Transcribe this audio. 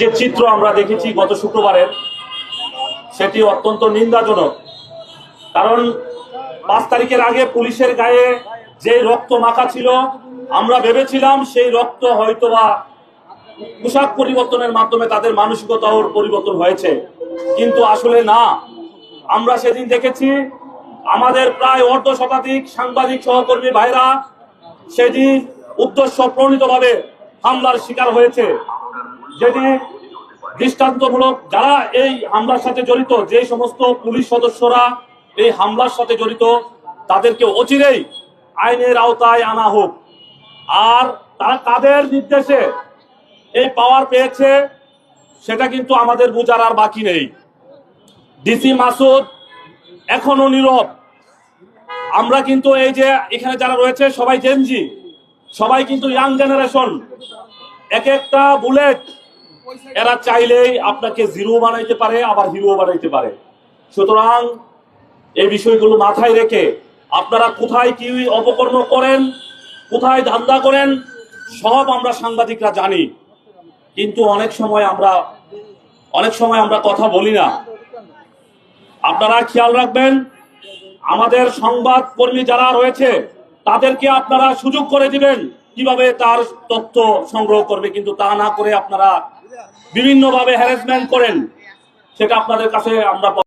যে চিত্র আমরা দেখেছি গত শুক্রবারের, সেটি অত্যন্ত নিন্দাজনক। কারণ পাঁচ তারিখের আগে পুলিশের গায়ে যে রক্ত মাখা ছিল, আমরা ভেবেছিলাম সেই রক্ত হয়তোবা পোশাক পরিবর্তনের মাধ্যমে তাদের মানসিকতার পরিবর্তন হয়েছে। কিন্তু আসলে না। আমরা সেদিন দেখেছি, আমাদের প্রায় অর্ধ শতাধিক সাংবাদিক সহকর্মী ভাইরা সেদিন উদ্দেশ্য প্রণীতভাবে হামলার শিকার হয়েছে। যেটি দৃষ্টান্তমূলক যারা এই হামলার সাথে জড়িত, যে সমস্ত পুলিশ সদস্যরা এই হামলার সাথে জড়িত, তাদেরকে অচিরেই আইনের আওতায় আনা হোক। আর তারা কাদের নির্দেশে এই পাওয়ার পেয়েছে, সেটা কিন্তু আমাদের বোঝার আর বাকি নেই। ডিসি মাসুদ এখনও নীরব। আমরা কিন্তু এই যে এখানে যারা রয়েছে, সবাই জেনজি সবাই কিন্তু ইয়াং জেনারেশন এক একটা বুলেট এরা চাইলেই আপনাকে জিরো বানাইতে পারে, আবার হিরো বানাইতে পারে। সুতরাং এই বিষয়গুলো মাথায় রেখে আপনারা কোথায় কি অপকর্ম করেন, কোথায় ধান্দা করেন, সব আমরা সাংবাদিকরা জানি। কিন্তু অনেক সময় আমরা, অনেক সময় আমরা কথা বলি না। আপনারা খেয়াল রাখবেন, আমাদের সংবাদ কর্মী যারা রয়েছে, তাদেরকে আপনারা সুযোগ করে দিবেন কীভাবে তার তথ্য সংগ্রহ করবে, কিন্তু তা না করে আপনারা বিভিন্নভাবে হ্যারাসমেন্ট করেন সেটা আপনাদের কাছে আমরা